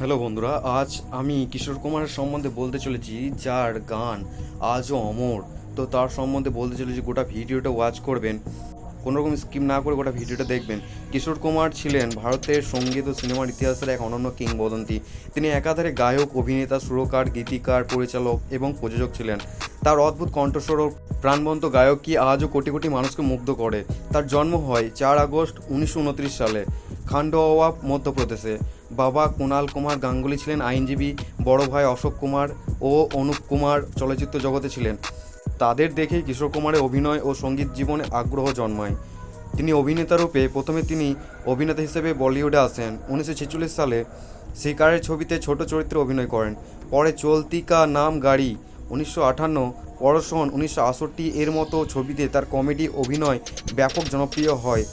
Hello বন্ধুরা, আজ আমি কিশোর কুমারের সম্বন্ধে বলতে চলেছি যার গান আজও অমর। তো তার সম্বন্ধে বলতে চলেছি গোটা ভিডিওটা ওয়াচ করবেন, কোনোরকম স্কিম না করে গোটা ভিডিওটা দেখবেন। কিশোর কুমার ছিলেন ভারতের সংগীত ও সিনেমার ইতিহাসের এক অনন্য কিংবদন্তি। তিনি একাধারে গায়ক, অভিনেতা, সুরকার, গীতিকার, পরিচালক এবং প্রযোজক ছিলেন। তার অদ্ভুত কণ্ঠস্বর প্রাণবন্ত গায়ক কি আজও কোটি কোটি মানুষকে মুগ্ধ করে? তার জন্ম হয় চার আগস্ট উনিশশো উনত্রিশ সালে খান্ডোয়া, মধ্যপ্রদেশে। বাবা কুণাল কুমার গাঙ্গুলি ছিলেন আইনজীবী, বড় ভাই অশোক কুমার ও অনুপ কুমার চলচ্চিত্র জগতে ছিলেন। তাদের দেখেই কিশোর কুমারের অভিনয় ও সংগীত জীবনে আগ্রহ জন্মায়। তিনি অভিনেতা রূপে প্রথমে তিনি অভিনেতা হিসেবে বলিউডে আসেন। উনিশশো ছেচল্লিশ সালে শিকারের ছবিতে ছোট চরিত্রে অভিনয় করেন। পরে চলতি কা নাম গাড়ি উনিশশো আটান্ন পরশন উনিশশো আটষট্টি এর মতো ছবিতে তার কমেডি অভিনয় ব্যাপক জনপ্রিয় হয়।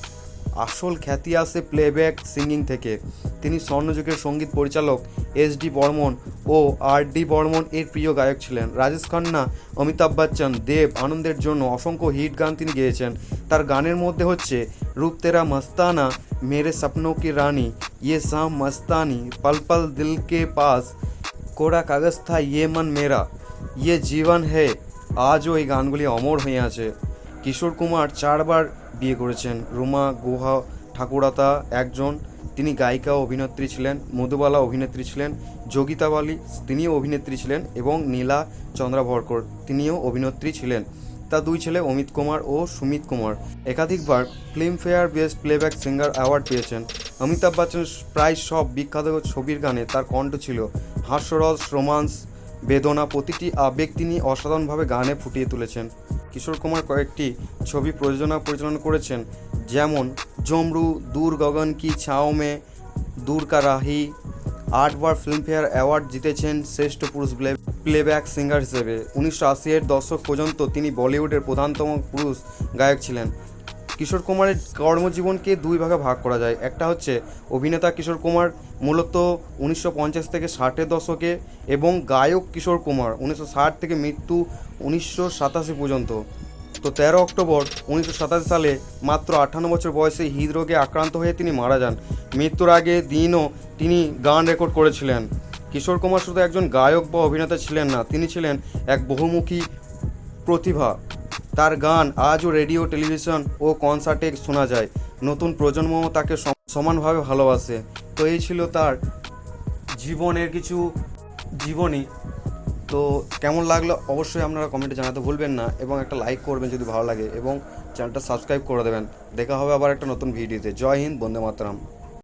আসল খ্যাতি আসে প্লেব্যাক সিঙ্গিং থেকে। তিনি স্বর্ণযুগের সংগীত পরিচালক এস ডি বর্মন ও আর ডি বর্মন এর প্রিয় গায়ক ছিলেন। রাজেশ খান্না, অমিতাভ বচ্চন, দেব আনন্দের জন্য অসংখ্য হিট গান তিনি গেয়েছেন। তার গানের মধ্যে হচ্ছে রূপ তেরা মস্তানা, মেরে সপনों की রানী ইয়ে শাম মস্তানি, পল পল দিল কে পাস, কোরা কাগজ থা ইয়ে মন মেরা। ইয়ে জীবন হে, আজও এই গানগুলি অমর হয়ে আছে। কিশোর কুমার চারবার বিয়ে করেছেন। রুমা, গুহা, ঠাকুরাতা একজন। তিনি গায়িকা অভিনেত্রী ছিলেন, মধুবালা অভিনেত্রী ছিলেন যোগিতা বালি, তিনিও অভিনেত্রী ছিলেন এবং নীলা চন্দ্রাভরকর, তিনিও অভিনেত্রী ছিলেন। তার দুই ছেলে অমিত কুমার ও সুমিত কুমার। একাধিকবার Filmfare best playback singer award পেয়েছেন। অমিতাভ বচ্চন প্রায় সব বিখ্যাত ছবির গানে তার কণ্ঠ ছিল হাস্যরস, রোমান্স বেদনা প্রতিটি আবেগ তিনি অসাধারণভাবে গানে ফুটিয়ে তুলেছেন। কিশোর কুমার কয়েকটি ছবি প্রযোজনা পরিচালনা করেছেন, যেমন জমরু দূর গগন কি ছাও মে, দূর কা রাহি, আটবার ফিল্মফেয়ার অ্যাওয়ার্ড জিতেছেন শ্রেষ্ঠ পুরুষ প্লে- প্লেব্যাক সিঙ্গার হিসেবে। উনিশশো আশি এর দশক পর্যন্ত তিনি বলিউডের প্রধানতম পুরুষ গায়ক ছিলেন। কিশোর কুমারের কর্মজীবনকে দুই ভাগে ভাগ করা যায়। একটা হচ্ছে অভিনেতা কিশোর কুমার, মূলত উনিশশো পঞ্চাশ থেকে ষাটের দশকে, এবং গায়ক কিশোর কুমার, উনিশশো ষাট থেকে মৃত্যু উনিশশো সাতাশি পর্যন্ত। তো তেরো অক্টোবর উনিশশো সাতাশি সালে মাত্র আটান্ন বছর বয়সে হৃদরোগে আক্রান্ত হয়ে তিনি মারা যান। মৃত্যুর আগে দিনও তিনি গান রেকর্ড করেছিলেন। কিশোর কুমার শুধু একজন গায়ক বা অভিনেতা ছিলেন না, তিনি ছিলেন এক বহুমুখী প্রতিভা। তার গান আজও রেডিও, টেলিভিশন ও কনসার্টে শোনা যায়। নতুন প্রজন্মও তাকে সমানভাবে ভালোবাসে। তো এই ছিল তার জীবনের কিছু জীবনী। তো কেমন লাগল অবশ্যই আপনারা কমেন্টে জানাতে ভুলবেন না এবং একটা লাইক করবেন যদি ভালো লাগে এবং চ্যানেলটা সাবস্ক্রাইব করে দেবেন। দেখা হবে আবার একটা নতুন ভিডিওতে জয় হিন্দ, বন্দে মাতরম।